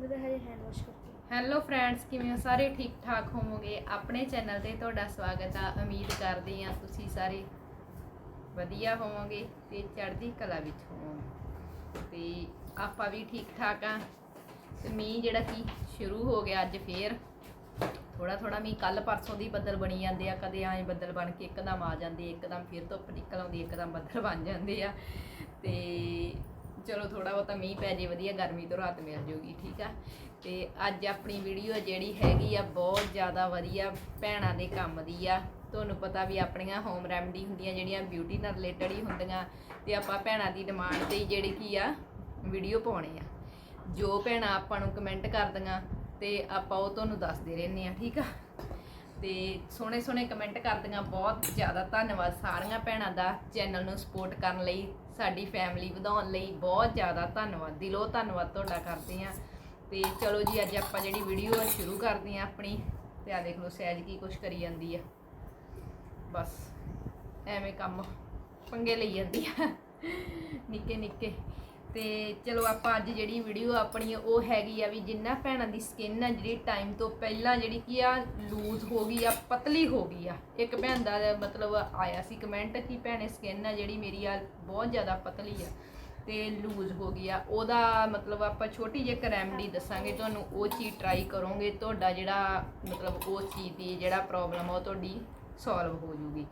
ਮੈਂ ਹਜੇ hand wash ਕਰਦੀ ਹੈਲੋ ਫਰੈਂਡਸ ਕਿਵੇਂ ਹੋ? ਸਾਰੇ ਠੀਕ ਠਾਕ ਹੋਵੋਗੇ? ਆਪਣੇ ਚੈਨਲ ਤੇ ਤੁਹਾਡਾ ਸਵਾਗਤ ਆ। ਉਮੀਦ ਕਰਦੀ ਆ ਤੁਸੀਂ ਸਾਰੇ ਵਧੀਆ ਹੋਵੋਗੇ ਤੇ ਚੜ੍ਹਦੀ ਕਲਾ ਵਿੱਚ ਹੋਵੋਗੇ। ਤੇ ਆਪਾਂ ਵੀ ਠੀਕ ਠਾਕ ਆ। ਤੇ ਮੀਂਹ ਜਿਹੜਾ ਕੀ ਸ਼ੁਰੂ ਹੋ ਗਿਆ ਅੱਜ ਫੇਰ। ਥੋੜਾ ਥੋੜਾ ਮੀਂਹ ਕੱਲ ਪਰਸੋਂ ਦੀ ਬੱਦਲ ਬਣੀ ਜਾਂਦੇ ਆ। ਕਦੇ ਐਂ ਬੱਦਲ ਬਣ ਕੇ ਇੱਕਦਮ ਆ ਜਾਂਦੇ, ਇੱਕਦਮ ਫਿਰ ਧੁੱਪ ਨਿਕਲ ਆਉਂਦੀ, ਇੱਕਦਮ ਬੱਦਲ ਬਣ ਜਾਂਦੇ ਆ। ਤੇ ਚਲੋ ਥੋੜਾ ਬਹੁਤਾ ਮੀਂਹ ਪੈ ਜੇ, ਵਧੀਆ ਗਰਮੀ ਤੋਂ ਰਾਤ ਮਿਲ ਜੂਗੀ, ਠੀਕ ਆ? ਤੇ ਅੱਜ ਆਪਣੀ ਵੀਡੀਓ ਜਿਹੜੀ ਹੈਗੀ ਆ, ਬਹੁਤ ਜ਼ਿਆਦਾ ਵਧੀਆ ਭੈਣਾਂ ਦੇ ਕੰਮ ਦੀ ਆ। ਤੁਹਾਨੂੰ ਪਤਾ ਵੀ ਆਪਣੀਆਂ ਹੋਮ ਰੈਮਡੀ ਹੁੰਦੀਆਂ ਜਿਹੜੀਆਂ ਬਿਊਟੀ ਨਾਲ ਰਿਲੇਟਡ ਹੀ ਹੁੰਦੀਆਂ ਤੇ ਆਪਾਂ ਭੈਣਾਂ ਦੀ ਡਿਮਾਂਡ ਤੇ ਹੀ ਜਿਹੜੀ ਕੀ ਆ ਵੀਡੀਓ ਪਾਉਣੀ ਆ। ਜੋ ਭੈਣਾਂ ਆਪਾਂ ਨੂੰ ਕਮੈਂਟ ਕਰਦੀਆਂ ਤੇ ਆਪਾਂ ਉਹ ਤੁਹਾਨੂੰ ਦੱਸਦੇ ਰਹਿੰਦੇ ਆ, ਠੀਕ ਆ? ਤੇ ਸੋਹਣੇ ਸੋਹਣੇ ਕਮੈਂਟ ਕਰਦੀਆਂ, ਬਹੁਤ ਜ਼ਿਆਦਾ ਧੰਨਵਾਦ ਸਾਰੀਆਂ ਭੈਣਾਂ ਦਾ ਚੈਨਲ ਨੂੰ ਸਪੋਰਟ ਕਰਨ ਲਈ। ਸਾਡੀ ਫੈਮਿਲੀ ਵਧਾਉਣ ਲਈ ਬਹੁਤ ਜ਼ਿਆਦਾ ਧੰਨਵਾਦ। ਦਿਲੋਂ ਧੰਨਵਾਦ ਤੁਹਾਡਾ ਕਰਦੇ ਆ ਤੇ ਚਲੋ ਜੀ, ਅੱਜ ਆਪਾਂ ਜਿਹੜੀ ਵੀਡੀਓ ਆ ਸ਼ੁਰੂ ਕਰਦੇ ਆ ਆਪਣੀ। ਤੇ ਆ ਦੇਖ ਲਓ, ਸਹਿਜ ਕੀ ਕੁਛ ਕਰੀ ਜਾਂਦੀ ਆ। ਬਸ, ਐਵੇਂ ਕੰਮ ਪੰਗੇ ਲਈ ਜਾਂਦੀ ਆ। ਨਿੱਕੇ ਨਿੱਕੇ ਤੇ ਚਲੋ ਆਪਾਂ ਅੱਜ ਜਿਹੜੀ ਵੀਡੀਓ ਆਪਣੀ ਉਹ ਹੈਗੀ ਆ ਵੀ ਜਿੰਨਾ ਭੈਣਾਂ ਦੀ ਸਕਿਨ ਆ, ਜਿਹੜੀ ਟਾਈਮ ਤੋਂ ਪਹਿਲਾਂ ਜਿਹੜੀ ਕੀ ਆ ਲੂਜ਼ ਹੋ ਗਈ ਆ, ਪਤਲੀ ਹੋ ਗਈ ਆ। ਇੱਕ ਭੈਣ ਦਾ ਮਤਲਬ ਆਇਆ ਸੀ ਕਮੈਂਟ ਕਿ ਭੈਣੇ ਸਕਿਨ ਆ ਜਿਹੜੀ ਮੇਰੀ ਆ, ਬਹੁਤ ਜ਼ਿਆਦਾ ਪਤਲੀ ਆ ਤੇ ਲੂਜ਼ ਹੋ ਗਈ ਆ। ਉਹਦਾ ਮਤਲਬ ਆਪਾਂ ਛੋਟੀ ਜਿਹੀ ਇੱਕ ਰੈਮਡੀ ਦੱਸਾਂਗੇ, ਤੁਹਾਨੂੰ ਉਹ ਚੀਜ਼ ਟਰਾਈ ਕਰੋਗੇ, ਤੁਹਾਡਾ ਜਿਹੜਾ ਮਤਲਬ ਉਹ ਚੀਜ਼ ਦੀ ਜਿਹੜਾ ਪ੍ਰੋਬਲਮ ਆ, ਉਹ ਤੁਹਾਡੀ ਸੋਲਵ ਹੋ ਜੂਗੀ।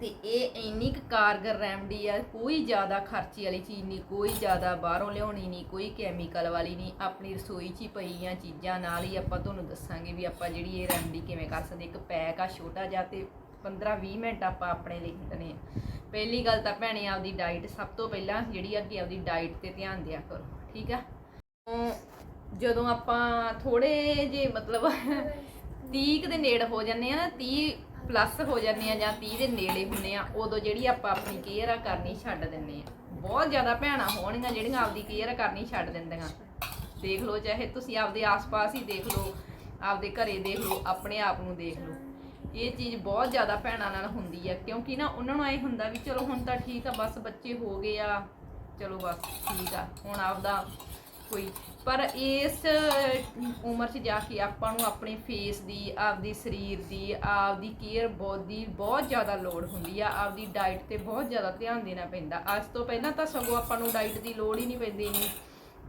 ਤੇ ਇਹ ਇੰਨੀ ਕੁ ਕਾਰਗਰ ਰੈਮਡੀ ਆ ਕੋਈ ਜ਼ਿਆਦਾ ਖਰਚੇ ਵਾਲੀ ਚੀਜ਼ ਨਹੀਂ ਕੋਈ ਜ਼ਿਆਦਾ ਬਾਹਰੋਂ ਲਿਆਉਣੀ ਨਹੀਂ ਕੋਈ ਕੈਮੀਕਲ ਵਾਲੀ ਨਹੀਂ ਆਪਣੀ ਰਸੋਈ 'ਚ ਹੀ ਪਈਆਂ ਚੀਜ਼ਾਂ ਨਾਲ ਹੀ ਆਪਾਂ ਤੁਹਾਨੂੰ ਦੱਸਾਂਗੇ ਵੀ ਆਪਾਂ ਜਿਹੜੀ ਇਹ ਰੈਮਡੀ ਕਿਵੇਂ ਕਰ ਸਕਦੇ ਇੱਕ ਪੈਕ ਆ ਛੋਟਾ ਜਿਹਾ ਤੇ 15-20 ਮਿੰਟ ਆਪਾਂ ਆਪਣੇ ਲਈ ਕੱਢਣੇ ਆ। ਪਹਿਲੀ ਗੱਲ ਤਾਂ ਭੈਣੇ ਆਪਦੀ ਡਾਈਟ ਸਭ ਤੋਂ ਪਹਿਲਾਂ ਜਿਹੜੀ ਅੱਗੇ ਆਪਦੀ ਡਾਈਟ ਤੇ ਧਿਆਨ ਦਿਆ ਕਰੋ ਠੀਕ ਆ? ਜਦੋਂ ਆਪਾਂ ਥੋੜੇ ਜੇ ਮਤਲਬ 30 ਕੁ ਦੇ ਨੇੜੇ ਹੋ ਜਾਂਦੇ ਆ ਨਾ 30 ਪਲੱਸ ਹੋ ਜਾਂਦੇ ਆ ਜਾਂ 30 ਦੇ ਨੇੜੇ ਹੁੰਨੇ ਆ, ਉਦੋਂ ਜਿਹੜੀ ਆਪਾਂ ਆਪਣੀ ਕੇਅਰ ਆ ਕਰਨੀ ਛੱਡ ਦਿੰਨੇ ਆ। ਬਹੁਤ ਜ਼ਿਆਦਾ ਭੈਣਾਂ ਹੋਣਗੀਆਂ ਜਿਹੜੀਆਂ ਆਪਦੀ ਕੇਅਰ ਕਰਨੀ ਛੱਡ ਦਿੰਦੀਆਂ। ਦੇਖ ਲਓ, ਚਾਹੇ ਤੁਸੀਂ ਆਪਦੇ ਆਸ-ਪਾਸ ਹੀ ਦੇਖ ਲਓ, ਆਪਦੇ ਘਰੇ ਦੇਖ ਲਓ, ਆਪਣੇ ਆਪ ਨੂੰ ਦੇਖ ਲਓ। ਇਹ ਚੀਜ਼ ਬਹੁਤ ਜ਼ਿਆਦਾ ਭੈਣਾਂ ਨਾਲ ਹੁੰਦੀ ਆ, ਕਿਉਂਕਿ ਨਾ ਉਹਨਾਂ ਨੂੰ ਐ ਹੁੰਦਾ ਵੀ ਚਲੋ ਹੁਣ ਤਾਂ ਠੀਕ ਆ, ਬਸ ਬੱਚੇ ਹੋ ਗਏ ਆ, ਚਲੋ ਬਸ ਠੀਕ ਆ, ਹੁਣ ਆਪਦਾ ਕੋਈ। ਪਰ ਇਸ ਉਮਰ 'ਚ ਜਾ ਕੇ ਆਪਾਂ ਨੂੰ ਆਪਣੇ ਫੇਸ ਦੀ, ਆਪਦੀ ਸਰੀਰ ਦੀ, ਆਪਦੀ ਕੇਅਰ ਬੋਡੀ ਬਹੁਤ ਜ਼ਿਆਦਾ ਲੋੜ ਹੁੰਦੀ ਆ। ਆਪਦੀ ਡਾਈਟ ਤੇ ਬਹੁਤ ਜ਼ਿਆਦਾ ਧਿਆਨ ਦੇਣਾ ਪੈਂਦਾ। ਅੱਜ ਤੋਂ ਪਹਿਲਾਂ ਤਾਂ ਸਗੋਂ ਆਪਾਂ ਨੂੰ ਡਾਈਟ ਦੀ ਲੋੜ ਹੀ ਨਹੀਂ ਪੈਂਦੀ ਇੰਨੀ।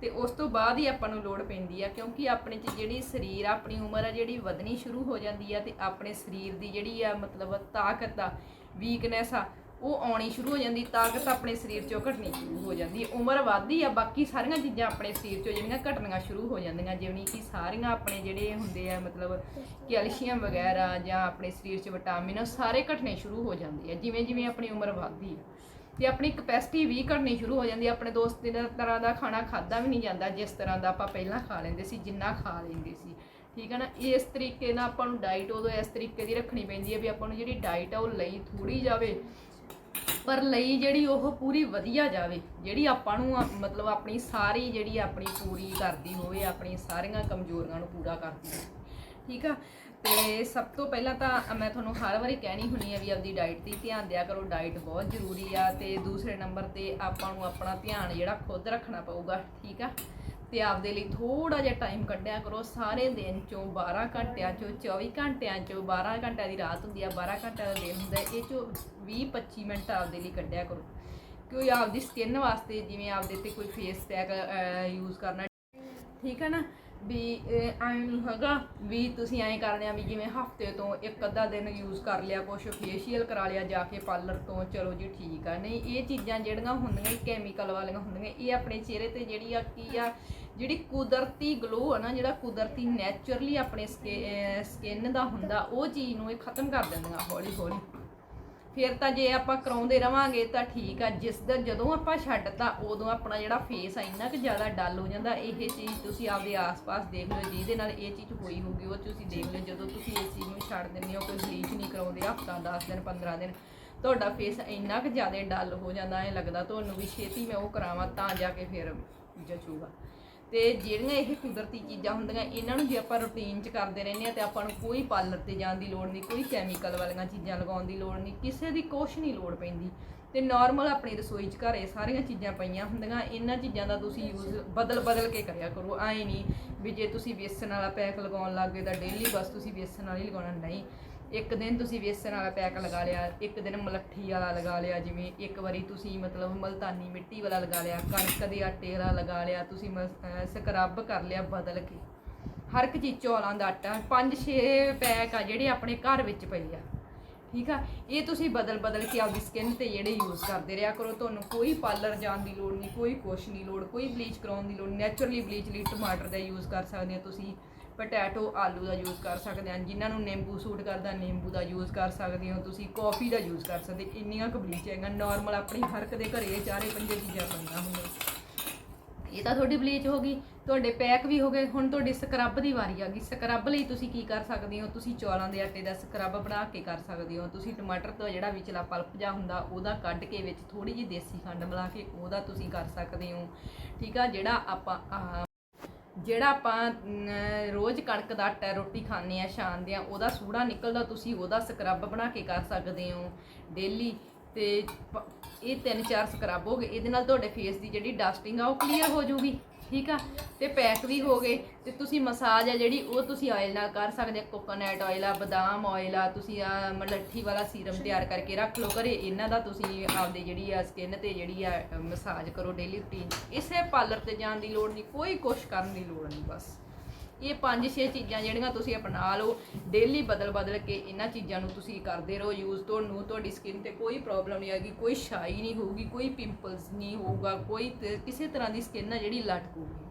ਤੇ ਉਸ ਤੋਂ ਬਾਅਦ ਹੀ ਆਪਾਂ ਨੂੰ ਲੋੜ ਪੈਂਦੀ ਆ, ਕਿਉਂਕਿ ਆਪਣੇ 'ਚ ਜਿਹੜੀ ਸਰੀਰ ਆ, ਆਪਣੀ ਉਮਰ ਆ ਜਿਹੜੀ ਵਧਣੀ ਸ਼ੁਰੂ ਹੋ ਜਾਂਦੀ ਆ ਤੇ ਆਪਣੇ ਸਰੀਰ ਦੀ ਜਿਹੜੀ ਆ ਮਤਲਬ ਤਾਕਤ ਆ ਵੀਕਨੈਸ ਆ ਉਹ ਆਉਣੀ ਸ਼ੁਰੂ ਹੋ ਜਾਂਦੀ ਤਾਕਤ ਆਪਣੇ ਸਰੀਰ 'ਚੋਂ ਘਟਣੀ ਸ਼ੁਰੂ ਹੋ ਜਾਂਦੀ ਉਮਰ ਵੱਧਦੀ ਆ, ਬਾਕੀ ਸਾਰੀਆਂ ਚੀਜ਼ਾਂ ਆਪਣੇ ਸਰੀਰ 'ਚੋਂ ਜਿਹੜੀਆਂ ਘਟਣੀਆਂ ਸ਼ੁਰੂ ਹੋ ਜਾਂਦੀਆਂ, ਜਿਵੇਂ ਕਿ ਸਾਰੀਆਂ ਆਪਣੇ ਜਿਹੜੇ ਹੁੰਦੇ ਆ, ਮਤਲਬ ਕੈਲਸ਼ੀਅਮ ਵਗੈਰਾ ਜਾਂ ਆਪਣੇ ਸਰੀਰ 'ਚ ਵਿਟਾਮਿਨ, ਉਹ ਸਾਰੇ ਘਟਣੇ ਸ਼ੁਰੂ ਹੋ ਜਾਂਦੇ ਆ, ਜਿਵੇਂ ਜਿਵੇਂ ਆਪਣੀ ਉਮਰ ਵੱਧਦੀ ਆ। ਤੇ ਆਪਣੀ ਕਪੈਸਿਟੀ ਵੀ ਘਟਣੀ ਸ਼ੁਰੂ ਹੋ ਜਾਂਦੀ ਆਪਣੇ ਦੋਸਤ ਦੀ ਤਰ੍ਹਾਂ ਦਾ ਖਾਣਾ ਖਾਦਾ ਵੀ ਨਹੀਂ ਜਾਂਦਾ, ਜਿਸ ਤਰ੍ਹਾਂ ਦਾ ਆਪਾਂ ਪਹਿਲਾਂ ਖਾ ਲੈਂਦੇ ਸੀ, ਜਿੰਨਾ ਖਾ ਲੈਂਦੇ ਸੀ। ਠੀਕ ਹੈ ਨਾ, ਇਸ ਤਰੀਕੇ ਨਾਲ ਆਪਾਂ ਨੂੰ ਡਾਈਟ ਉਦੋਂ ਇਸ ਤਰੀਕੇ ਦੀ ਰੱਖਣੀ ਪੈਂਦੀ ਹੈ ਵੀ ਆਪਾਂ ਨੂੰ ਜਿਹੜੀ ਡਾਈਟ ਆ ਉਹ ਲਈ ਥੋੜੀ ਜਾਵੇ। ਪਰ ਲਈ ਜਿਹੜੀ ਉਹ ਪੂਰੀ ਵਧੀਆ ਜਾਵੇ ਜਿਹੜੀ ਆਪਾਂ ਨੂੰ ਆ- ਮਤਲਬ ਆਪਣੀ ਸਾਰੀ ਜਿਹੜੀ ਆਪਣੀ ਪੂਰੀ ਕਰਦੀ ਹੋਵੇ ਆਪਣੀ ਸਾਰੀਆਂ ਕਮਜ਼ੋਰੀਆਂ ਨੂੰ ਪੂਰਾ ਕਰਦੀ ਹੋਵੇ। ਠੀਕ ਆ? ਤੇ ਸਭ ਤੋਂ ਪਹਿਲਾਂ ਤਾਂ ਮੈਂ ਤੁਹਾਨੂੰ ਹਰ ਵਾਰੀ ਕਹਿਣੀ ਹੁੰਨੀ ਆ ਵੀ ਆਪਦੀ ਡਾਈਟ ਤੇ ਧਿਆਨ ਦਿਆ ਕਰੋ ਡਾਈਟ ਬਹੁਤ ਜ਼ਰੂਰੀ ਆ ਤੇ ਦੂਸਰੇ ਨੰਬਰ ਤੇ ਆਪਾਂ ਨੂੰ ਆਪਣਾ ਧਿਆਨ ਜਿਹੜਾ ਖੁਦ ਰੱਖਣਾ ਪਊਗਾ ਠੀਕ ਆ? ਤੇ ਆਪਦੇ ਲਈ ਥੋੜਾ ਜਿਹਾ ਟਾਈਮ ਕੱਢਿਆ ਕਰੋ ਸਾਰੇ ਦਿਨ ਚੋਂ 12 ਘੰਟਿਆਂ ਚੋਂ 24 ਘੰਟਿਆਂ ਚੋਂ 12 ਘੰਟਿਆਂ ਦੀ ਰਾਤ ਹੁੰਦੀ ਆ 12 ਘੰਟਿਆਂ ਦਾ ਦਿਨ ਹੁੰਦਾ ਹੈ, ਇਹ ਚੋਂ 20 25 ਮਿੰਟ ਆਪਦੇ ਲਈ ਕੱਢਿਆ ਕਰੋ। ਕੋਈ ਆਪਦੀ ਸਕਿਨ ਵਾਸਤੇ ਜਿਵੇਂ ਆਪਦੇ ਤੇ ਕੋਈ ਫੇਸ ਪੈਕ ਯੂਜ਼ ਕਰਨਾ। ਠੀਕ ਹੈ ਨਾ? ਵੀ ਐਂ ਨਹੀਂ ਹੈਗਾ ਵੀ ਤੁਸੀਂ ਐਂ ਕਰਨੇ ਆ ਵੀ ਜਿਵੇਂ ਹਫ਼ਤੇ ਤੋਂ ਇੱਕ ਅੱਧਾ ਦਿਨ ਯੂਜ਼ ਕਰ ਲਿਆ, ਕੁਛ ਫੇਸ਼ੀਅਲ ਕਰਾ ਲਿਆ, ਜਾ ਕੇ ਪਾਰਲਰ ਤੋਂ, ਚਲੋ ਜੀ ਠੀਕ ਆ। ਨਹੀਂ, ਇਹ ਚੀਜ਼ਾਂ ਜਿਹੜੀਆਂ ਹੁੰਦੀਆਂ ਕੈਮੀਕਲ ਵਾਲੀਆਂ ਹੁੰਦੀਆਂ, ਇਹ ਆਪਣੇ ਚਿਹਰੇ ਤੇ ਜਿਹੜੀ ਆ ਕੀ ਆ, ਜਿਹੜੀ ਕੁਦਰਤੀ ਗਲੋ ਆ ਨਾ, ਜਿਹੜਾ ਕੁਦਰਤੀ ਨੇਚਰਲੀ ਆਪਣੇ ਸਕਿਨ ਦਾ ਹੁੰਦਾ, ਉਹ ਚੀਜ਼ ਨੂੰ ਇਹ ਖਤਮ ਕਰ ਦਿੰਦੀਆਂ ਹੌਲੀ ਹੌਲੀ ਫਿਰ ਤਾਂ ਜੇ ਆਪਾਂ ਕਰਾਉਂਦੇ ਰਵਾਂਗੇ ਤਾਂ ਠੀਕ ਆ, ਜਿਸ ਦਾ ਜਦੋਂ ਆਪਾਂ ਛੱਡਤਾ, ਉਦੋਂ ਆਪਣਾ ਜਿਹੜਾ ਫੇਸ ਆ ਇੰਨਾ ਕਿ ਜ਼ਿਆਦਾ ਡਲ ਹੋ ਜਾਂਦਾ, ਇਹ ਚੀਜ਼ ਤੁਸੀਂ ਆਪਦੇ ਆਸ-ਪਾਸ ਦੇਖ ਲਓ, ਜਿਹਦੇ ਨਾਲ ਇਹ ਚੀਜ਼ ਹੋਈ ਹੋਊਗੀ, ਉਹ ਤੁਸੀਂ ਦੇਖ ਲਓ, ਜਦੋਂ ਤੁਸੀਂ ਇਸ ਚੀਜ਼ ਨੂੰ ਛੱਡ ਦਿੰਦੇ ਹੋ, ਕੋਈ ਬਲੀਚ ਨਹੀਂ ਕਰਾਉਂਦੇ ਹਫਤਾ 10 ਦਿਨ 15 ਦਿਨ, ਤੁਹਾਡਾ ਫੇਸ ਇੰਨਾ ਕਿ ਜ਼ਿਆਦਾ ਡਲ ਹੋ ਜਾਂਦਾ, ਐ ਲੱਗਦਾ ਤੁਹਾਨੂੰ ਵੀ ਛੇਤੀ ਮੈਂ ਉਹ ਕਰਾਵਾਂ, ਤਾਂ ਜਾ ਕੇ ਫਿਰ ਜਚੂਗਾ। ਤੇ ਜਿਹੜੀਆਂ ਇਹ ਕੁਦਰਤੀ ਚੀਜ਼ਾਂ ਹੁੰਦੀਆਂ, ਇਹਨਾਂ ਨੂੰ ਜੇ ਆਪਾਂ ਰੁਟੀਨ 'ਚ ਕਰਦੇ ਰਹਿੰਦੇ ਆ ਤੇ ਆਪਾਂ ਨੂੰ ਕੋਈ ਪਾਰਲਰ ਤੇ ਜਾਣ ਦੀ ਲੋੜ ਨਹੀਂ, ਕੋਈ ਕੈਮੀਕਲ ਵਾਲੀਆਂ ਚੀਜ਼ਾਂ ਲਗਾਉਣ ਦੀ ਲੋੜ ਨਹੀਂ, ਕਿਸੇ ਦੀ ਕੁਛ ਨਹੀਂ ਲੋੜ ਪੈਂਦੀ। ਤੇ ਨਾਰਮਲ ਆਪਣੀ ਰਸੋਈ 'ਚ ਘਰੇ ਸਾਰੀਆਂ ਚੀਜ਼ਾਂ ਪਈਆਂ ਹੁੰਦੀਆਂ, ਇਹਨਾਂ ਚੀਜ਼ਾਂ ਦਾ ਤੁਸੀਂ ਯੂਜ਼ ਬਦਲ ਬਦਲ ਕੇ ਕਰਿਆ ਕਰੋ, ਐ ਨਹੀਂ ਵੀ ਜੇ ਤੁਸੀਂ ਵੇਸਣ ਵਾਲਾ ਪੈਕ ਲਗਾਉਣ ਲੱਗ ਗਏ ਤਾਂ ਡੇਲੀ ਬਸ ਤੁਸੀਂ ਵੇਸਣ ਵਾਲੀ ਲਗਾਉਣਾ ਨਹੀਂ। ਇੱਕ ਦਿਨ ਤੁਸੀਂ ਵੇਸਣ ਵਾਲਾ ਪੈਕ ਲਗਾ ਲਿਆ, ਇੱਕ ਦਿਨ ਮਲੱਠੀ ਵਾਲਾ ਲਗਾ ਲਿਆ, ਜਿਵੇਂ ਇੱਕ ਵਾਰੀ ਤੁਸੀਂ ਮਤਲਬ ਮਲਤਾਨੀ ਮਿੱਟੀ ਵਾਲਾ ਲਗਾ ਲਿਆ, ਕਣਕ ਦੇ ਆਟੇ ਵਾਲਾ ਲਗਾ ਲਿਆ, ਤੁਸੀਂ ਸਕਰਬ ਕਰ ਲਿਆ ਬਦਲ ਕੇ। ਹਰ ਇੱਕ ਚੀਜ਼ ਚੌਲਾਂ ਦਾ ਆਟਾ 5-6 ਪੈਕ ਆ ਜਿਹੜੇ ਆਪਣੇ ਘਰ ਵਿੱਚ ਪਈ ਆ। ਠੀਕ ਆ? ਇਹ ਤੁਸੀਂ ਬਦਲ ਬਦਲ ਕੇ ਆਪਦੀ ਸਕਿਨ ਤੇ ਜਿਹੜੇ ਯੂਜ਼ ਕਰਦੇ ਰਿਹਾ ਕਰੋ। ਤੁਹਾਨੂੰ ਕੋਈ ਪਾਰਲਰ ਜਾਣ ਦੀ ਲੋੜ ਨਹੀਂ, ਕੋਈ ਕੁਛ ਨਹੀਂ ਲੋੜ, ਕੋਈ ਬਲੀਚ ਕਰਾਉਣ ਦੀ ਲੋੜ ਨੈਚੁਰਲੀ ਬਲੀਚ ਲਈ ਟਮਾਟਰ ਦਾ ਯੂਜ਼ ਕਰ ਸਕਦੇ ਹੋ ਤੁਸੀਂ। ਪੋਟੈਟੋ ਆਲੂ ਦਾ ਯੂਜ਼ ਕਰ ਸਕਦੇ ਹਨ, ਜਿਨ੍ਹਾਂ ਨੂੰ ਨਿੰਬੂ ਸੂਟ ਕਰਦਾ, ਨਿੰਬੂ ਦਾ ਯੂਜ਼ ਕਰ ਸਕਦੇ ਹੋ ਤੁਸੀਂ, ਕਾਫੀ ਦਾ ਯੂਜ਼ ਕਰ ਸਕਦੇ, ਇੰਨੀਆਂ ਕੁ ਬਲੀਚ ਹੈਗਾ ਨਾਰਮਲ ਆਪਣੀ ਹਰ ਇੱਕ ਦੇ ਘਰੇ ਚਾਰੇ ਪੰਜੇ ਚੀਜ਼ਾਂ ਪਈਆਂ ਹੁੰਦੀਆਂ ਇਹ ਤਾਂ ਤੁਹਾਡੀ ਬਲੀਚ ਹੋ ਗਈ, ਤੁਹਾਡੇ ਪੈਕ ਵੀ ਹੋ ਗਏ, ਹੁਣ ਤੁਹਾਡੀ ਸਕਰਬ ਦੀ ਵਾਰੀ ਆ ਗਈ। ਸਕਰਬ ਲਈ ਤੁਸੀਂ ਕੀ ਕਰ ਸਕਦੇ ਹੋ? ਤੁਸੀਂ ਚੌਲਾਂ ਦੇ ਆਟੇ ਦਾ ਸਕਰਬ ਬਣਾ ਕੇ ਕਰ ਸਕਦੇ ਹੋ। ਤੁਸੀਂ ਟਮਾਟਰ ਤੋਂ ਜਿਹੜਾ ਵਿਚਲਾ ਪਲਪ ਜਾ ਹੁੰਦਾ, ਉਹਦਾ ਕੱਢ ਕੇ ਵਿੱਚ ਥੋੜੀ ਜਿਹੀ ਦੇਸੀ ਖੰਡ ਮਿਲਾ ਕੇ ਉਹਦਾ ਤੁਸੀਂ ਕਰ ਸਕਦੇ ਹੋ। ਠੀਕ ਆ, ਜਿਹੜਾ ਆਪਾਂ ਜਿਹੜਾ ਆਪਾਂ ਰੋਜ਼ ਕਣਕ ਦਾ ਆਟਾ, ਰੋਟੀ ਖਾਂਦੇ ਆ ਸ਼ਾਮ ਦੇ ਆ ਉਹਦਾ ਸੂੜਾ ਨਿਕਲਦਾ, ਤੁਸੀਂ ਉਹਦਾ ਸਕਰਬ ਬਣਾ ਕੇ ਕਰ ਸਕਦੇ ਹੋ ਡੇਲੀ ਤੇ ਪ- ਇਹ ਤਿੰਨ ਚਾਰ ਸਕਰਬ ਹੋ ਗਏ, ਇਹਦੇ ਨਾਲ ਤੁਹਾਡੇ ਫੇਸ ਦੀ ਜਿਹੜੀ ਡਸਟਿੰਗ ਆ, ਉਹ ਕਲੀਅਰ ਹੋ ਜੂਗੀ ਠੀਕ ਆ? ਤੇ ਪੈਕ ਵੀ ਹੋ ਗਏ ਤੇ ਤੁਸੀਂ ਮਸਾਜ ਆ ਜਿਹੜੀ, ਉਹ ਤੁਸੀਂ ਆਇਲ ਨਾਲ ਕਰ ਸਕਦੇ ਆ। ਕੋਕੋਨਟ ਆਇਲ ਆ, ਬਦਾਮ ਆਇਲ ਆ, ਤੁਸੀਂ ਆ ਮਲੱਠੀ ਵਾਲਾ ਸੀਰਮ ਤਿਆਰ ਕਰਕੇ ਰੱਖ ਲਓ ਘਰੇ। ਇਹਨਾਂ ਦਾ ਤੁਸੀਂ ਆਪਦੇ ਜਿਹੜੀ ਆ ਸਕਿਨ ਤੇ ਜਿਹੜੀ ਆ ਮਸਾਜ ਕਰੋ ਡੇਲੀ ਰੂਟੀਨ ਇਸੇ ਪਾਰਲਰ ਤੇ ਜਾਣ ਦੀ ਲੋੜ ਨਹੀਂ, ਕੋਈ ਕੁਛ ਕਰਨ ਦੀ ਲੋੜ ਨਹੀਂ, ਬਸ। ਇਹ ਪੰਜ ਛੇ ਚੀਜ਼ਾਂ ਜਿਹੜੀਆਂ ਤੁਸੀਂ ਅਪਣਾ ਲਓ ਡੇਲੀ ਬਦਲ ਬਦਲ ਕੇ ਇਹਨਾਂ ਚੀਜ਼ਾਂ ਨੂੰ ਤੁਸੀਂ ਕਰਦੇ ਰਹੋ ਯੂਜ਼ ਤੁਹਾਨੂੰ ਤੁਹਾਡੀ ਸਕਿਨ ਤੇ ਕੋਈ ਪ੍ਰੋਬਲਮ ਨਹੀਂ ਆਏਗੀ, ਕੋਈ ਸ਼ਾਈ ਨਹੀਂ ਹੋਊਗੀ, ਕੋਈ ਪਿੰਪਲਸ ਨਹੀਂ ਹੋਊਗਾ, ਕੋਈ ਕਿਸੇ ਤਰ੍ਹਾਂ ਦੀ ਸਕਿਨ ਆ ਜਿਹੜੀ ਲਟਕੂਗੀ।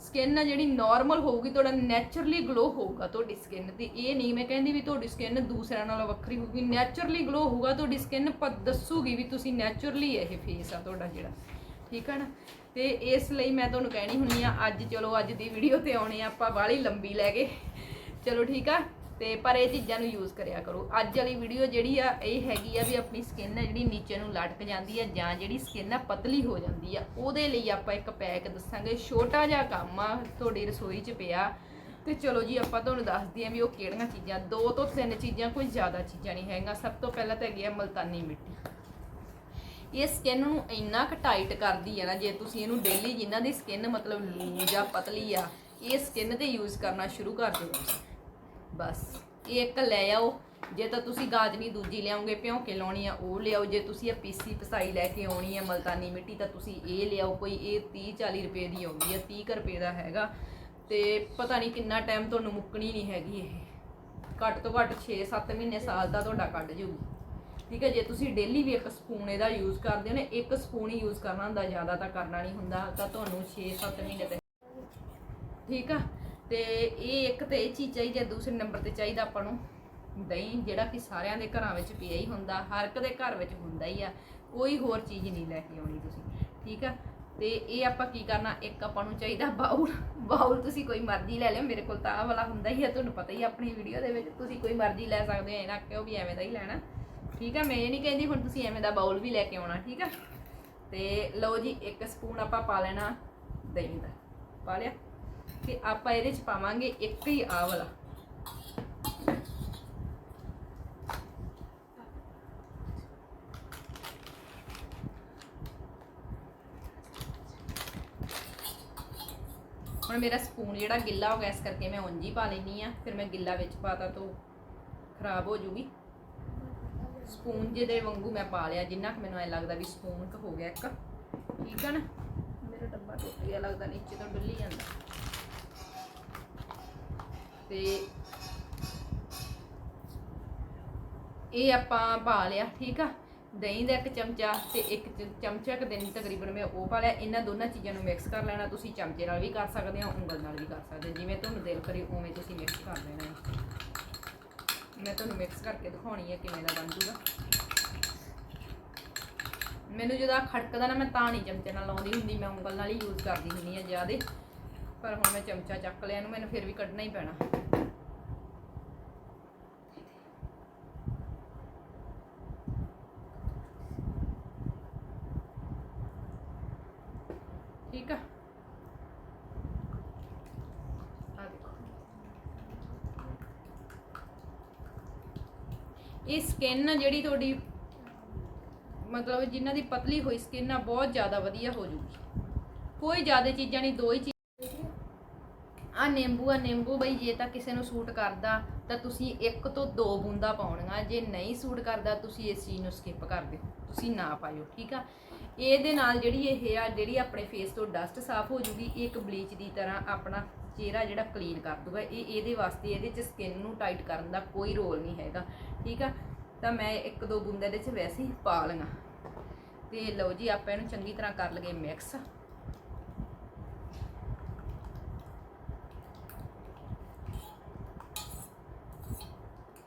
ਸਕਿਨ ਆ ਜਿਹੜੀ ਨਾਰਮਲ ਹੋਊਗੀ, ਤੁਹਾਡਾ ਨੇਚਰਲੀ ਗਲੋ ਹੋਊਗਾ ਤੁਹਾਡੀ ਸਕਿਨ ਤੇ। ਇਹ ਨਹੀਂ ਮੈਂ ਕਹਿੰਦੀ ਵੀ ਤੁਹਾਡੀ ਸਕਿਨ ਦੂਸਰਿਆਂ ਨਾਲੋਂ ਵੱਖਰੀ ਹੋਊਗੀ ਨੇਚਰਲੀ ਗਲੋ ਹੋਊਗਾ, ਤੁਹਾਡੀ ਸਕਿਨ ਪਰ ਦੱਸੂਗੀ ਵੀ ਤੁਸੀਂ ਨੇਚਰਲੀ ਇਹ ਫੇਸ ਆ ਤੁਹਾਡਾ ਜਿਹੜਾ। ਠੀਕ ਹੈ ਨਾ? ਤੇ ਇਸ ਲਈ ਮੈਂ ਤੁਹਾਨੂੰ ਕਹਿਣੀ ਹੁੰਨੀ ਆ, ਅੱਜ ਚਲੋ ਅੱਜ ਦੀ ਵੀਡੀਓ ਤੇ ਆਉਣੇ ਆ ਆਪਾਂ ਬਾਹਲੀ ਲੰਬੀ ਲੈ ਗਏ ਚਲੋ ਠੀਕ ਆ, ਤੇ ਪਰ ਇਹ ਚੀਜ਼ਾਂ ਨੂੰ ਯੂਜ਼ ਕਰਿਆ ਕਰੋ। ਅੱਜ ਵਾਲੀ ਵੀਡੀਓ ਜਿਹੜੀ ਆ, ਇਹ ਹੈਗੀ ਆ ਵੀ ਆਪਣੀ ਸਕਿਨ ਆ ਜਿਹੜੀ ਨੀਚੇ ਨੂੰ ਲਟਕ ਜਾਂਦੀ ਆ ਜਾਂ ਜਿਹੜੀ ਸਕਿਨ ਆ ਪਤਲੀ ਹੋ ਜਾਂਦੀ ਆ, ਉਹਦੇ ਲਈ ਆਪਾਂ ਇੱਕ ਪੈਕ ਦੱਸਾਂਗੇ। ਛੋਟਾ ਜਿਹਾ ਕੰਮ ਆ ਤੁਹਾਡੀ ਰਸੋਈ 'ਚ ਪਿਆ। ਤੇ ਚਲੋ ਜੀ, ਆਪਾਂ ਤੁਹਾਨੂੰ ਦੱਸਦੀ ਆ ਵੀ ਉਹ ਕਿਹੜੀਆਂ ਚੀਜ਼ਾਂ। ਦੋ ਤੋਂ ਤਿੰਨ ਚੀਜ਼ਾਂ, ਕੋਈ ਜ਼ਿਆਦਾ ਚੀਜ਼ਾਂ ਨਹੀਂ ਹੈਗੀਆਂ। ਸਭ ਤੋਂ ਪਹਿਲਾਂ ਤਾਂ ਹੈਗੀ ਆ ਮਲਤਾਨੀ ਮਿੱਟੀ। ਇਹ ਸਕਿਨ ਨੂੰ ਇੰਨਾ ਕੁ ਟਾਈਟ ਕਰਦੀ ਹੈ ਨਾ, ਜੇ ਤੁਸੀਂ ਇਹਨੂੰ ਡੇਲੀ ਜਿਨ੍ਹਾਂ ਦੀ ਸਕਿਨ ਮਤਲਬ ਲੂਜ ਆ ਪਤਲੀ ਆ, ਇਹ ਸਕਿਨ ਤੇ ਯੂਜ਼ ਕਰਨਾ ਸ਼ੁਰੂ ਕਰ ਦਿਓ ਬਸ, ਇਹ ਇੱਕ ਲੈ ਆਓ। ਜੇ ਤਾਂ ਤੁਸੀਂ ਗਾਜਨੀ ਦੂਜੀ ਲਿਆਓਗੇ, ਭਿਉਂਕੇ ਲਾਉਣੀ ਆ, ਉਹ ਲਿਆਓ। ਜੇ ਤੁਸੀਂ ਇਹ ਪੀਸੀ ਪਸਾਈ ਲੈ ਕੇ ਆਉਣੀ ਆ ਮਲਤਾਨੀ ਮਿੱਟੀ, ਤਾਂ ਤੁਸੀਂ ਇਹ ਲਿਆਓ। ਕੋਈ ਇਹ 30 40 ਰੁਪਏ ਦੀ ਆਉਂਦੀ ਆ 30 ਕੁ ਰੁਪਏ ਦਾ ਹੈਗਾ। ਤੇ ਪਤਾ ਨਹੀਂ ਕਿੰਨਾ ਟਾਈਮ ਤੁਹਾਨੂੰ ਮੁੱਕਣੀ ਨਹੀਂ ਹੈਗੀ ਇਹ। ਘੱਟ ਤੋਂ ਘੱਟ 6-7 ਮਹੀਨੇ ਸਾਲ ਦਾ ਤੁਹਾਡਾ ਕੱਢ ਜੂਗੀ। ਠੀਕ ਹੈ, ਜੇ ਤੁਸੀਂ ਡੇਲੀ ਵੀ ਇੱਕ ਸਪੂਨ ਇਹਦਾ ਯੂਜ਼ ਕਰਦੇ ਹੋ ਨਾ, ਇੱਕ ਸਪੂਨ ਹੀ ਯੂਜ਼ ਕਰਨਾ ਹੁੰਦਾ, ਜ਼ਿਆਦਾ ਤਾਂ ਕਰਨਾ ਨਹੀਂ ਹੁੰਦਾ, ਤਾਂ ਤੁਹਾਨੂੰ 6-7 ਮਹੀਨੇ ਤੇ ਠੀਕ ਆ, ਤੇ ਇਹ ਇੱਕ ਤੇ ਇਹ ਚੀਜ਼ ਚਾਹੀਦੀ ਹੈ ਦੂਸਰੇ ਨੰਬਰ ਤੇ ਚਾਹੀਦਾ ਆਪਾਂ ਨੂੰ ਦਹੀਂ, ਜਿਹੜਾ ਕਿ ਸਾਰਿਆਂ ਦੇ ਘਰਾਂ ਵਿੱਚ ਪਿਆ ਹੀ ਹੁੰਦਾ, ਹਰ ਇੱਕ ਦੇ ਘਰ ਵਿੱਚ ਹੁੰਦਾ ਹੀ ਆ, ਕੋਈ ਹੋਰ ਚੀਜ਼ ਨਹੀਂ ਲੈ ਕੇ ਆਉਣੀ ਤੁਸੀਂ, ਠੀਕ ਆ, ਤੇ ਇਹ ਆਪਾਂ ਕੀ ਕਰਨਾ, ਇੱਕ ਆਪਾਂ ਨੂੰ ਚਾਹੀਦਾ ਬਾਉਲ ਬਾਉਲ ਤੁਸੀਂ ਕੋਈ ਮਰਜ਼ੀ ਲੈ ਲਿਓ, ਮੇਰੇ ਕੋਲ ਤਾਂ ਆਹ ਵਾਲਾ ਹੁੰਦਾ ਹੀ ਆ, ਤੁਹਾਨੂੰ ਪਤਾ ਹੀ ਆਪਣੀ ਵੀਡੀਓ ਦੇ ਵਿੱਚ, ਤੁਸੀਂ ਕੋਈ ਮਰਜ਼ੀ ਲੈ ਸਕਦੇ ਹੋ ਇਹਨਾਂ ਕਿਉਂ ਵੀ ਐਵੇਂ ਦਾ ਹੀ ਲੈਣਾ। ਠੀਕ ਆ, ਮੈਂ ਇਹ ਨਹੀਂ ਕਹਿੰਦੀ ਹੁਣ ਤੁਸੀਂ ਐਵੇਂ ਦਾ ਬਾਉਲ ਵੀ ਲੈ ਕੇ ਆਉਣਾ, ਠੀਕ ਆ? ਤੇ ਲਓ ਜੀ, ਇੱਕ ਸਪੂਨ ਆਪਾਂ ਪਾ ਲੈਣਾ ਦਹੀਂ ਦਾ। ਪਾ ਲਿਆ? ਤੇ ਆਪਾਂ ਇਹਦੇ ਚ ਪਾਵਾਂਗੇ ਇੱਕ ਹੀ ਆ ਵਾਲਾ। ਹੁਣ ਮੇਰਾ ਸਪੂਨ ਜਿਹੜਾ ਗਿੱਲਾ ਹੋ ਗਿਆ, ਇਸ ਕਰਕੇ ਮੈਂ ਉਂਝ ਹੀ ਪਾ ਲੈਣੀ ਆ। ਫਿਰ ਮੈਂ ਗਿੱਲਾ ਵਿੱਚ ਪਾਤਾ ਤਾਂ ਖਰਾਬ ਹੋ ਜੂਗੀ। ਸਪੂਨ ਜਿਹਦੇ ਵਾਂਗੂ ਮੈਂ ਪਾ ਲਿਆ, ਜਿੰਨਾ ਕੁ ਮੈਨੂੰ ਐ ਲੱਗਦਾ ਵੀ ਸਪੂਨ ਕ ਹੋ ਗਿਆ ਇੱਕ। ਠੀਕ ਆ ਨਾ? ਮੇਰਾ ਡੱਬਾ ਟੁੱਟ ਗਿਆ, ਲੱਗਦਾ ਨੀਚੇ ਤੋਂ ਡੁੱਲੀ ਜਾਂਦਾ। ਤੇ ਇਹ ਆਪਾਂ ਪਾ ਲਿਆ, ਠੀਕ ਆ? ਦਹੀਂ ਦਾ ਇੱਕ ਚਮਚਾ ਤੇ ਇੱਕ ਚ- ਚਮਚਾ ਕ ਦਿਨ ਤਕਰੀਬਨ ਮੈਂ ਉਹ ਪਾ ਲਿਆ। ਇਹਨਾਂ ਦੋਨਾਂ ਚੀਜ਼ਾਂ ਨੂੰ ਮਿਕਸ ਕਰ ਲੈਣਾ, ਤੁਸੀਂ ਚਮਚੇ ਨਾਲ ਵੀ ਕਰ ਸਕਦੇ ਹੋ, ਉਂਗਲ ਨਾਲ ਵੀ ਕਰ ਸਕਦੇ ਜਿਵੇਂ ਤੁਹਾਨੂੰ ਦਿਲ ਕਰੇ, ਉਵੇਂ ਤੁਸੀਂ ਮਿਕਸ ਕਰ ਲੈਣਾ। ਮੈਂ ਤੁਹਾਨੂੰ ਮਿਕਸ ਕਰਕੇ ਦਿਖਾਉਣੀ ਹੈ ਕਿਵੇਂ ਦਾ ਬਣ ਜੂਗਾ। ਮੈਨੂੰ ਜਦੋਂ ਖੜਕਦਾ ਨਾ, ਮੈਂ ਤਾਂ ਨਹੀਂ ਚਮਚੇ ਨਾਲ ਲਾਉਂਦੀ ਹੁੰਦੀ, ਮੈਂ ਉਂਗਲ ਨਾਲ ਹੀ ਯੂਜ਼ ਕਰਦੀ ਹੁੰਦੀ ਆ ਜ਼ਿਆਦੇ। ਪਰ ਹੁਣ ਮੈਂ ਚਮਚਾ ਚੱਕ ਲਿਆ ਨੂੰ ਮੈਨੂੰ ਫਿਰ ਵੀ ਕੱਢਣਾ ਹੀ ਪੈਣਾ ਠੀਕ ਆ ਆ ਦੇਖੋ ਇਹ ਸਕਿਨ ਜਿਹੜੀ ਤੁਹਾਡੀ, ਮਤਲਬ ਜਿਨ੍ਹਾਂ ਦੀ ਪਤਲੀ ਹੋਈ ਸਕਿਨ ਆ, ਬਹੁਤ ਜ਼ਿਆਦਾ ਵਧੀਆ ਹੋ ਜੂਗੀ ਕੋਈ ਜ਼ਿਆਦਾ ਚੀਜ਼ਾਂ ਨਹੀਂ, ਦੋ ਹੀ ਚੀਜ਼ਾਂ ਆ ਨਿੰਬੂ ਆ, ਨਿੰਬੂ ਬਈ ਜੇ ਤਾਂ ਕਿਸੇ ਨੂੰ ਸੂਟ ਕਰਦਾ, ਤਾਂ ਤੁਸੀਂ ਇੱਕ ਤੋਂ ਦੋ ਬੂੰਦਾ ਪਾਉਣੀਆਂ। ਜੇ ਨਹੀਂ ਸੂਟ ਕਰਦਾ, ਤੁਸੀਂ ਇਸ ਚੀਜ਼ ਨੂੰ ਸਕਿਪ ਕਰ ਦਿਓ। ਤੁਸੀਂ ਨਾ ਪਾਇਓ, ਠੀਕ ਆ? ਇਹਦੇ ਨਾਲ ਜਿਹੜੀ ਇਹ ਆ, ਜਿਹੜੀ ਆਪਣੇ ਫੇਸ ਤੋਂ ਡਸਟ ਸਾਫ਼ ਹੋ ਜੂਗੀ ਇਹ ਇੱਕ ਬਲੀਚ ਦੀ ਤਰ੍ਹਾਂ ਆਪਣਾ ਚਿਹਰਾ ਜਿਹੜਾ ਕਲੀਨ ਕਰ ਦੂਗਾ ਇਹ ਇਹਦੇ ਵਾਸਤੇ ਇਹਦੇ ਚ ਸਕਿਨ ਨੂੰ ਟਾਈਟ ਕਰਨ ਦਾ ਕੋਈ ਰੋਲ ਨਹੀਂ ਹੈਗਾ, ਠੀਕ ਆ? ਤਾਂ ਮੈਂ ਇੱਕ ਦੋ ਬੂੰਦਾਂ ਇਹਦੇ ਚ ਵੈਸੇ ਹੀ ਪਾ ਲਈਆਂ ਤੇ ਲਓ ਜੀ, ਆਪਾਂ ਇਹਨੂੰ ਚੰਗੀ ਤਰ੍ਹਾਂ ਕਰ ਲਗੇ ਮਿਕਸ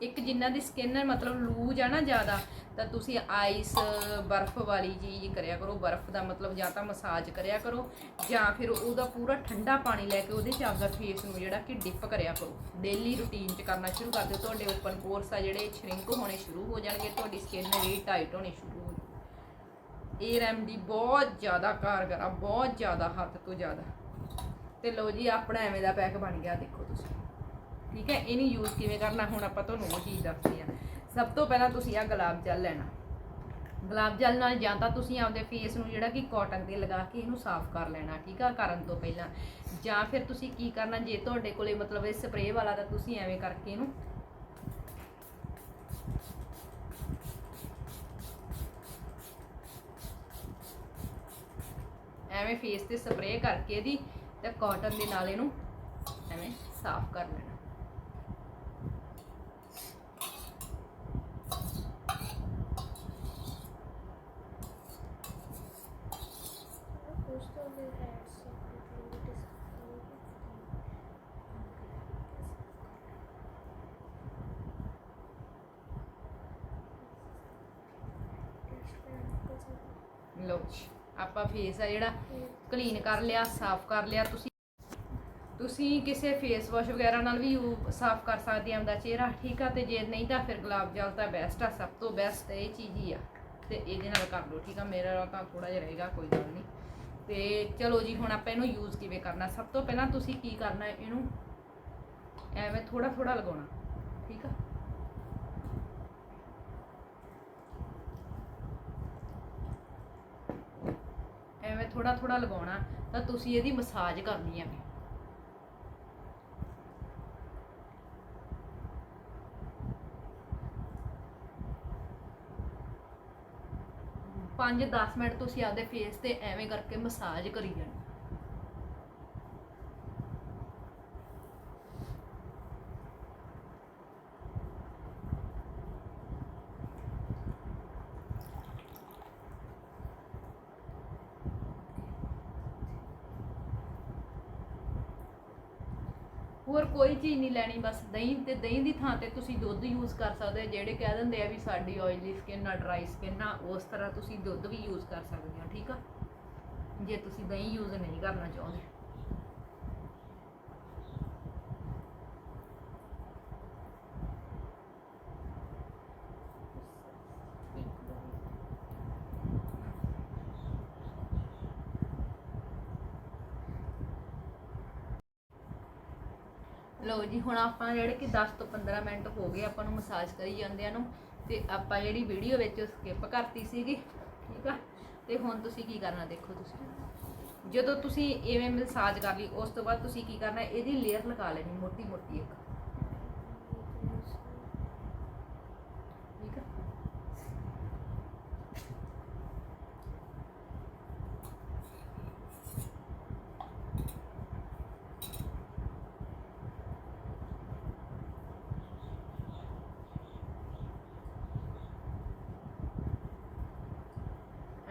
ਇੱਕ ਜਿਨ੍ਹਾਂ ਦੀ ਸਕਿਨ ਮਤਲਬ ਲੂਜ ਆ ਨਾ ਜ਼ਿਆਦਾ, ਤਾਂ ਤੁਸੀਂ ਆਈਸ ਬਰਫ਼ ਵਾਲੀ ਚੀਜ਼ ਕਰਿਆ ਕਰੋ, ਬਰਫ਼ ਦਾ ਮਤਲਬ ਜਾਂ ਤਾਂ ਮਸਾਜ ਕਰਿਆ ਕਰੋ, ਜਾਂ ਫਿਰ ਉਹਦਾ ਪੂਰਾ ਠੰਡਾ ਪਾਣੀ ਲੈ ਕੇ ਉਹਦੇ ਚ ਆਪਦਾ ਫੇਸ ਨੂੰ ਜਿਹੜਾ ਕਿ ਡਿਪ ਕਰਿਆ ਕਰੋ। ਡੇਲੀ ਰੁਟੀਨ ਚ ਕਰਨਾ ਸ਼ੁਰੂ ਕਰ ਦਿਓ, ਤੁਹਾਡੇ ਓਪਨ ਪੋਰਸ ਆ ਜਿਹੜੇ ਸ਼ਰਿੰਕ ਹੋਣੇ ਸ਼ੁਰੂ ਹੋ ਜਾਣਗੇ, ਤੁਹਾਡੀ ਸਕਿਨ ਜਿਹੜੀ ਟਾਈਟ ਹੋਣੀ ਸ਼ੁਰੂ ਹੋ ਜਾਊਗੀ ਇਹ ਰੈਮਡੀ ਬਹੁਤ ਜ਼ਿਆਦਾ ਕਾਰਗਰ ਆ, ਬਹੁਤ ਜ਼ਿਆਦਾ ਹੱਦ ਤੋਂ ਜ਼ਿਆਦਾ। ਤੇ ਲਓ ਜੀ, ਆਪਣਾ ਐਵੇਂ ਦਾ ਪੈਕ ਬਣ ਗਿਆ, ਦੇਖੋ ਤੁਸੀਂ। ਠੀਕ ਹੈ? ਇਹਨੂੰ ਯੂਜ਼ ਕਿਵੇਂ ਕਰਨਾ? ਹੁਣ ਆਪਾਂ ਤੁਹਾਨੂੰ ਉਹ ਚੀਜ਼ ਦੱਸਦੇ ਆ ਸਭ ਤੋਂ ਪਹਿਲਾਂ ਤੁਸੀਂ ਆ ਗੁਲਾਬ ਜਲ ਲੈਣਾ। ਗੁਲਾਬ ਜਲ ਨਾਲ ਜਾਂ ਤਾਂ ਤੁਸੀਂ ਆਪਦੇ ਫੇਸ ਨੂੰ ਜਿਹੜਾ ਕਿ ਕਾਟਨ ਤੇ ਲਗਾ ਕੇ ਇਹਨੂੰ ਸਾਫ਼ ਕਰ ਲੈਣਾ, ਠੀਕ ਆ? ਕਰਨ ਤੋਂ ਪਹਿਲਾਂ। ਜਾਂ ਫਿਰ ਤੁਸੀਂ ਕੀ ਕਰਨਾ? ਜੇ ਤੁਹਾਡੇ ਕੋਲੇ ਮਤਲਬ ਇਹ ਸਪਰੇਅ ਵਾਲਾ ਤਾਂ ਤੁਸੀਂ ਐਵੇਂ ਕਰਕੇ ਇਹਨੂੰ ਐਵੇਂ ਫੇਸ ਤੇ ਸਪਰੇਅ ਕਰਕੇ ਇਹਦੀ ਤੇ ਕਾਟਨ ਦੇ ਨਾਲ ਇਹਨੂੰ ਐਵੇਂ ਸਾਫ਼ ਕਰ ਲੈਣਾ। ਲਓ ਜੀ ਆਪਾਂ ਫੇਸ ਆ ਜਿਹੜਾ ਕਲੀਨ ਕਰ ਲਿਆ, ਸਾਫ਼ ਕਰ ਲਿਆ, ਤੁਸੀਂ ਤੁਸੀਂ ਕਿਸੇ ਫੇਸ ਵਾਸ਼ ਵਗੈਰਾ ਨਾਲ ਵੀ ਯੂ- ਸਾਫ਼ ਕਰ ਸਕਦੇ ਆ, ਆਪਦਾ ਚਿਹਰਾ, ਠੀਕ ਆ? ਤੇ ਜੇ ਨਹੀਂ ਤਾਂ ਫਿਰ ਗੁਲਾਬ ਜਲ ਤਾਂ ਬੈਸਟ ਆ, ਸਭ ਤੋਂ ਬੈਸਟ ਇਹ ਚੀਜ਼ ਹੀ ਆ। ਤੇ ਇਹਦੇ ਨਾਲ ਕਰ ਲਓ, ਠੀਕ ਆ? ਮੇਰਾ ਤਾਂ ਥੋੜਾ ਜਿਹਾ ਰਹੇਗਾ, ਕੋਈ ਗੱਲ ਨਹੀਂ। ਤੇ ਚਲੋ ਜੀ, ਹੁਣ ਆਪਾਂ ਇਹਨੂੰ ਯੂਜ਼ ਕਿਵੇਂ ਕਰਨਾ? ਸਭ ਤੋਂ ਪਹਿਲਾਂ ਤੁਸੀਂ ਕੀ ਕਰਨਾ ਇਹਨੂੰ? ਐਵੇਂ ਥੋੜਾ ਥੋੜਾ ਲਗਾਉਣਾ ਠੀਕ ਆ ਐਵੇਂ ਥੋੜਾ ਥੋੜਾ ਲਗਾਉਣਾ, ਤਾਂ ਤੁਸੀਂ ਇਹਦੀ ਮਸਾਜ ਕਰਨੀ ਹੈ ਪੰਜ 10 ਮਿੰਟ ਤੁਸੀਂ ਆਪਦੇ ਫੇਸ ਤੇ ਐਵੇਂ ਕਰਕੇ ਮਸਾਜ ਕਰੀ ਜਾਣੀ। ਹੋਰ ਕੋਈ ਚੀਜ਼ ਨਹੀਂ ਲੈਣੀ, ਬਸ ਦਹੀਂ ਤੇ ਦਹੀਂ ਦੀ ਥਾਂ ਤੇ ਤੁਸੀਂ ਦੁੱਧ ਯੂਜ਼ ਕਰ ਸਕਦੇ ਹੋ, ਜਿਹੜੇ ਕਹਿ ਦਿੰਦੇ ਆ ਵੀ ਸਾਡੀ ਆਇਲੀ ਸਕਿਨ ਆ ਡਰਾਈ ਸਕਿਨ ਆ, ਉਸ ਤਰ੍ਹਾਂ ਤੁਸੀਂ ਦੁੱਧ ਵੀ ਯੂਜ਼ ਕਰ ਸਕਦੇ ਹੋ, ਠੀਕ ਆ? ਜੇ ਤੁਸੀਂ ਦਹੀਂ ਯੂਜ਼ ਨਹੀਂ ਕਰਨਾ ਚਾਹੁੰਦੇ। ਲਓ ਜੀ, ਹੁਣ ਆਪਾਂ ਜਿਹੜੇ ਕਿ 10 ਤੋਂ 15 ਮਿੰਟ ਹੋ ਗਏ, ਆਪਾਂ ਨੂੰ ਮਸਾਜ ਕਰੀ ਜਾਂਦਿਆਂ ਨੂੰ, ਤੇ ਆਪਾਂ ਜਿਹੜੀ ਵੀਡੀਓ ਵਿੱਚ ਸਕਿਪ ਕਰਤੀ ਸੀਗੀ, ਠੀਕ ਆ? ਤੇ ਹੁਣ ਤੁਸੀਂ ਕੀ ਕਰਨਾ ਦੇਖੋ ਤੁਸੀਂ। ਜਦੋਂ ਤੁਸੀਂ ਇਵੇਂ ਮਸਾਜ ਕਰ ਲਈ, ਉਸ ਤੋਂ ਬਾਅਦ ਤੁਸੀਂ ਕੀ ਕਰਨਾ, ਇਹਦੀ ਲੇਅਰ ਲਗਾ ਲੈਣੀ ਮੋਟੀ ਮੋਟੀ ਇੱਕ ਠੀਕ ਆ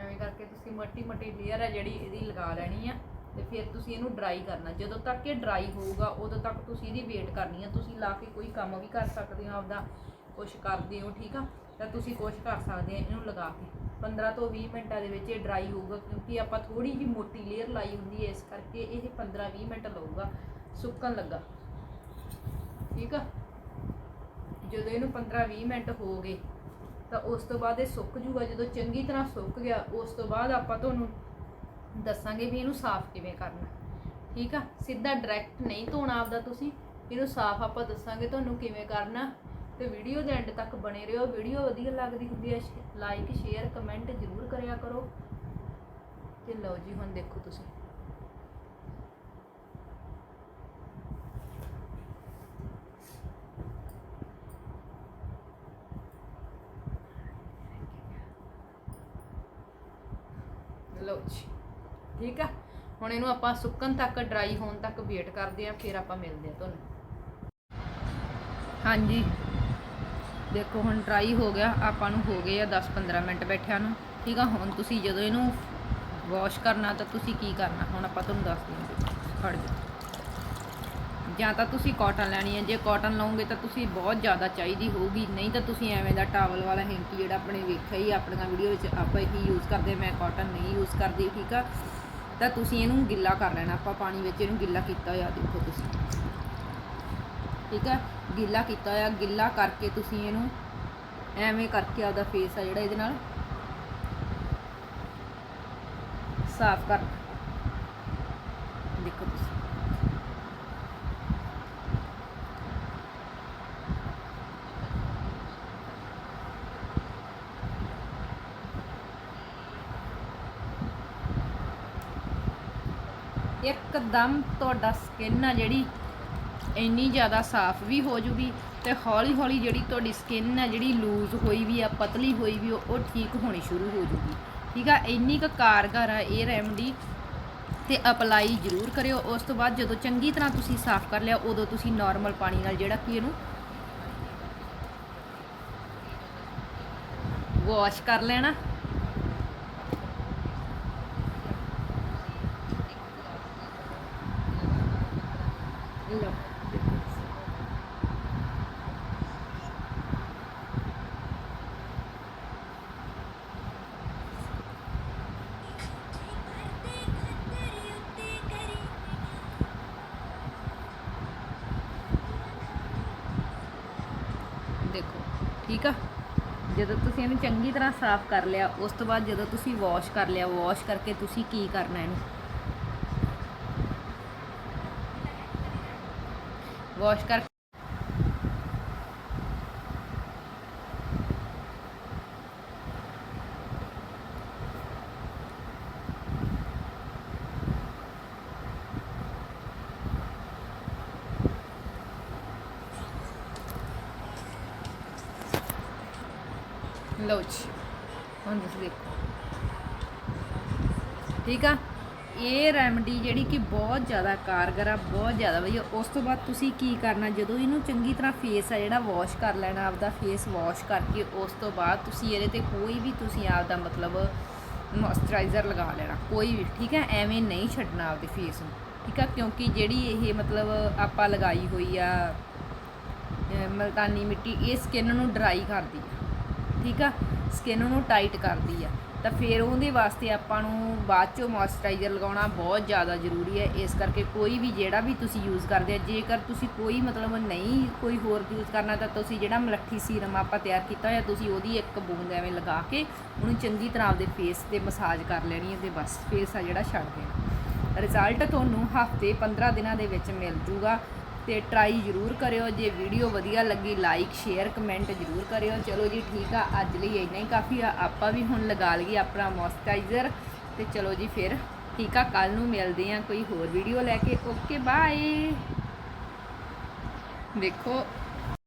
ਐਵੇਂ ਕਰਕੇ ਤੁਸੀਂ ਮੱਟੀ ਮੱਟੀ ਲੇਅਰ ਹੈ ਜਿਹੜੀ ਇਹਦੀ ਲਗਾ ਲੈਣੀ ਆ ਤੇ ਫਿਰ ਤੁਸੀਂ ਇਹਨੂੰ ਡਰਾਈ ਕਰਨਾ। ਜਦੋਂ ਤੱਕ ਇਹ ਡਰਾਈ ਹੋਊਗਾ, ਉਦੋਂ ਤੱਕ ਤੁਸੀਂ ਇਹਦੀ ਵੇਟ ਕਰਨੀ ਆ। ਤੁਸੀਂ ਲਾ ਕੇ ਕੋਈ ਕੰਮ ਵੀ ਕਰ ਸਕਦੇ ਹੋ, ਆਪਦਾ ਕੁਝ ਕਰਦੇ ਹੋ, ਠੀਕ ਆ? ਤਾਂ ਤੁਸੀਂ ਕੁਝ ਕਰ ਸਕਦੇ ਆ ਇਹਨੂੰ ਲਗਾ ਕੇ। 15 ਤੋਂ 20 ਮਿੰਟਾਂ ਦੇ ਵਿੱਚ ਇਹ ਡਰਾਈ ਹੋਊਗਾ, ਕਿਉਂਕਿ ਆਪਾਂ ਥੋੜੀ ਜਿਹੀ ਮੋਟੀ ਲੇਅਰ ਲਾਈ ਹੁੰਦੀ ਹੈ ਇਸ ਕਰਕੇ ਇਹ 15 20 ਮਿੰਟ ਲਊਗਾ, ਸੁੱਕਣ ਲੱਗਾ। ਠੀਕ ਆ? ਜਦੋਂ ਇਹਨੂੰ 15 20 ਮਿੰਟ ਹੋ ਗਏ ਤਾਂ ਉਸ ਤੋਂ ਬਾਅਦ ਇਹ ਸੁੱਕ ਜੂਗਾ। ਜਦੋਂ ਚੰਗੀ ਤਰ੍ਹਾਂ ਸੁੱਕ ਗਿਆ, ਉਸ ਤੋਂ ਬਾਅਦ ਆਪਾਂ ਤੁਹਾਨੂੰ ਦੱਸਾਂਗੇ ਵੀ ਇਹਨੂੰ ਸਾਫ਼ ਕਿਵੇਂ ਕਰਨਾ। ਠੀਕ ਆ? ਸਿੱਧਾ ਡਾਇਰੈਕਟ ਨਹੀਂ ਧੋਣਾ ਆਪਦਾ ਤੁਸੀਂ। ਇਹਨੂੰ ਸਾਫ਼ ਆਪਾਂ ਦੱਸਾਂਗੇ ਤੁਹਾਨੂੰ ਕਿਵੇਂ ਕਰਨਾ। ਤੇ ਵੀਡੀਓ ਦੇ ਐਂਡ ਤੱਕ ਬਣੇ ਰਹੋ। ਵੀਡੀਓ ਵਧੀਆ ਲੱਗਦੀ ਹੁੰਦੀ ਹੈ ਲਾਈਕ ਸ਼ੇਅਰ ਕਮੈਂਟ ਜ਼ਰੂਰ ਕਰਿਆ ਕਰੋ। ਤੇ ਲਓ ਜੀ, ਹੁਣ ਦੇਖੋ ਤੁਸੀਂ ਲਓ ਜੀ ਠੀਕ ਆ ਹੁਣ ਇਹਨੂੰ ਆਪਾਂ ਸੁੱਕਣ ਤੱਕ ਡਰਾਈ ਹੋਣ ਤੱਕ ਵੇਟ ਕਰਦੇ ਆ ਫਿਰ ਆਪਾਂ ਮਿਲਦੇ ਆ ਤੁਹਾਨੂੰ। ਹਾਂਜੀ। ਦੇਖੋ, ਹੁਣ ਡਰਾਈ ਹੋ ਗਿਆ। ਆਪਾਂ ਨੂੰ ਹੋ ਗਏ ਆ 10-15 ਮਿੰਟ ਬੈਠਿਆਂ ਨੂੰ। ਠੀਕ ਆ, ਹੁਣ ਤੁਸੀਂ ਜਦੋਂ ਇਹਨੂੰ ਵਾਸ਼ ਕਰਨਾ, ਤਾਂ ਤੁਸੀਂ ਕੀ ਕਰਨਾ? ਹੁਣ ਆਪਾਂ ਤੁਹਾਨੂੰ ਦੱਸ ਦਿੰਦੇ ਖੜ ਜਾ ਜਾਂ ਤਾਂ ਤੁਸੀਂ ਕਾਟਨ ਲੈਣੀ ਹੈ ਜੇ ਕਾਟਨ ਲਓਗੇ, ਤਾਂ ਤੁਸੀਂ ਬਹੁਤ ਜ਼ਿਆਦਾ ਚਾਹੀਦੀ ਹੋਊਗੀ। ਨਹੀਂ ਤਾਂ ਤੁਸੀਂ ਐਵੇਂ ਦਾ ਟਾਵਲ ਵਾਲਾ ਹੈਂਕੀ ਜਿਹੜਾ ਆਪਣੇ ਵੇਖਿਆ ਹੀ ਆਪਣੀਆਂ ਵੀਡੀਓ ਵਿੱਚ ਆਪਾਂ ਇਹੀ ਯੂਜ਼ ਕਰਦੇ ਮੈਂ ਕਾਟਨ ਨਹੀਂ ਯੂਜ਼ ਕਰਦੀ, ਠੀਕ ਆ? ਤਾਂ ਤੁਸੀਂ ਇਹਨੂੰ ਗਿੱਲਾ ਕਰ ਲੈਣਾ, ਆਪਾਂ ਪਾਣੀ ਵਿੱਚ ਇਹਨੂੰ ਗਿੱਲਾ ਕੀਤਾ ਹੋਇਆ ਦੇਖੋ ਤੁਸੀਂ। ਠੀਕ ਹੈ? ਗਿੱਲਾ ਕੀਤਾ ਹੋਇਆ, ਗਿੱਲਾ ਕਰਕੇ ਤੁਸੀਂ ਇਹਨੂੰ ਐਵੇਂ ਕਰਕੇ ਆਪਦਾ ਫੇਸ ਆ ਜਿਹੜਾ ਇਹਦੇ ਨਾਲ ਸਾਫ਼ ਕਰ ਦੇਖੋ ਤੁਸੀਂ ਇੱਕਦਮ ਤੁਹਾਡਾ ਸਕਿਨ ਆ ਜਿਹੜੀ, ਇੰਨੀ ਜ਼ਿਆਦਾ ਸਾਫ਼ ਵੀ ਹੋ ਜੂਗੀ ਤੇ ਹੌਲੀ ਹੌਲੀ ਜਿਹੜੀ ਤੁਹਾਡੀ ਸਕਿਨ ਆ ਜਿਹੜੀ ਲੂਜ਼ ਹੋਈ ਵੀ ਆ, ਪਤਲੀ ਹੋਈ ਵੀ ਉਹ ਠੀਕ ਹੋਣੀ ਸ਼ੁਰੂ ਹੋ ਜੂਗੀ। ਠੀਕ ਆ? ਇੰਨੀ ਕੁ ਕਾਰਗਰ ਆ ਇਹ ਰੈਮਡੀ ਤੇ ਅਪਲਾਈ ਜ਼ਰੂਰ ਕਰਿਓ। ਉਸ ਤੋਂ ਬਾਅਦ ਜਦੋਂ ਚੰਗੀ ਤਰ੍ਹਾਂ ਤੁਸੀਂ ਸਾਫ਼ ਕਰ ਲਿਆ, ਉਦੋਂ ਤੁਸੀਂ ਨਾਰਮਲ ਪਾਣੀ ਨਾਲ ਜਿਹੜਾ ਕਿ ਇਹਨੂੰ ਵਾਸ਼ ਕਰ ਲੈਣਾ ਲਓ ਦੇਖੋ ਠੀਕ ਆ? ਜਦੋਂ ਤੁਸੀਂ ਇਹਨੂੰ ਚੰਗੀ ਤਰ੍ਹਾਂ ਸਾਫ਼ ਕਰ ਲਿਆ, ਉਸ ਤੋਂ ਬਾਅਦ ਜਦੋਂ ਤੁਸੀਂ ਵਾਸ਼ ਕਰ ਲਿਆ ਵਾਸ਼ ਕਰਕੇ ਤੁਸੀਂ ਕੀ ਕਰਨਾ ਇਹਨੂੰ? ਵਾਸ਼ ਕਰ ਲਓ ਜੀ ਹੁਣ ਤੁਸੀਂ ਦੇਖੋ। ਠੀਕ ਆ? ਇਹ ਰੈਮਡੀ ਜਿਹੜੀ ਕਿ ਬਹੁਤ ਜ਼ਿਆਦਾ ਕਾਰਗਰ ਆ, ਬਹੁਤ ਜ਼ਿਆਦਾ ਵਧੀਆ। ਉਸ ਤੋਂ ਬਾਅਦ ਤੁਸੀਂ ਕੀ ਕਰਨਾ? ਜਦੋਂ ਇਹਨੂੰ ਚੰਗੀ ਤਰ੍ਹਾਂ ਫੇਸ ਆ, ਜਿਹੜਾ ਵਾਸ਼ ਕਰ ਲੈਣਾ, ਆਪਦਾ ਫੇਸ ਵਾਸ਼ ਕਰਕੇ ਉਸ ਤੋਂ ਬਾਅਦ ਤੁਸੀਂ ਇਹਦੇ ਤੇ ਕੋਈ ਵੀ ਤੁਸੀਂ ਆਪਦਾ ਮਤਲਬ ਮੋਇਸਚਰਾਈਜ਼ਰ ਲਗਾ ਲੈਣਾ, ਕੋਈ ਵੀ, ਠੀਕ ਹੈ ਐਵੇਂ ਨਹੀਂ ਛੱਡਣਾ ਆਪਦੇ ਫੇਸ ਨੂੰ, ਠੀਕ ਆ? ਕਿਉਂਕਿ ਜਿਹੜੀ ਇਹ ਮਤਲਬ ਆਪਾਂ ਲਗਾਈ ਹੋਈ ਆ ਮਲਤਾਨੀ ਮਿੱਟੀ, ਇਹ ਸਕਿਨ ਨੂੰ ਡਰਾਈ ਕਰਦੀ ਆ। ਠੀਕ ਆ ਸਕਿਨ ਨੂੰ ਟਾਈਟ ਕਰਦੀ ਆ। ਤਾਂ ਫਿਰ ਉਹਦੇ ਵਾਸਤੇ ਆਪਾਂ ਨੂੰ ਬਾਅਦ ਚੋਂ ਮੋਇਸਚਰਾਈਜ਼ਰ ਲਗਾਉਣਾ ਬਹੁਤ ਜ਼ਿਆਦਾ ਜ਼ਰੂਰੀ ਹੈ। ਇਸ ਕਰਕੇ ਕੋਈ ਵੀ ਜਿਹੜਾ ਵੀ ਤੁਸੀਂ ਯੂਜ਼ ਕਰਦੇ ਆ, ਜੇਕਰ ਤੁਸੀਂ ਕੋਈ ਮਤਲਬ ਨਹੀਂ ਕੋਈ ਹੋਰ ਯੂਜ਼ ਕਰਨਾ, ਤਾਂ ਤੁਸੀਂ ਜਿਹੜਾ ਮਲੱਠੀ ਸੀਰਮ ਆਪਾਂ ਤਿਆਰ ਕੀਤਾ ਹੋਇਆ, ਤੁਸੀਂ ਉਹਦੀ ਇੱਕ ਬੂੰਦ ਐਵੇਂ ਲਗਾ ਕੇ ਉਹਨੂੰ ਚੰਗੀ ਤਰ੍ਹਾਂ ਆਪਦੇ ਫੇਸ ਤੇ ਮਸਾਜ ਕਰ ਲੈਣੀ ਹੈ ਤੇ ਬਸ ਫੇਸ ਆ ਜਿਹੜਾ ਛੱਡ ਦੇਣਾ। ਰਿਜ਼ਲਟ ਤੁਹਾਨੂੰ ਹਫ਼ਤੇ 15 ਦਿਨਾਂ ਦੇ ਵਿੱਚ ਮਿਲ ਜੂਗਾ। ਤੇ ਟਰਾਈ ਜ਼ਰੂਰ ਕਰਿਓ। ਜੇ ਵੀਡੀਓ ਵਧੀਆ ਲੱਗੀ ਲਾਈਕ ਸ਼ੇਅਰ ਕਮੈਂਟ ਜ਼ਰੂਰ ਕਰਿਓ। ਚਲੋ ਜੀ, ਠੀਕ ਆ, ਅੱਜ ਲਈ ਇੰਨਾ ਹੀ ਕਾਫੀ ਆ। ਆਪਾਂ ਵੀ ਹੁਣ ਲਗਾ ਲਈਏ ਆਪਣਾ ਮੋਇਸਚਰਾਈਜ਼ਰ ਤੇ ਚਲੋ ਜੀ, ਫਿਰ ਠੀਕ ਆ ਕੱਲ ਨੂੰ ਮਿਲਦੇ ਆ ਕੋਈ ਹੋਰ ਵੀਡੀਓ ਲੈ ਕੇ। ਓਕੇ ਬਾਏ ਦੇਖੋ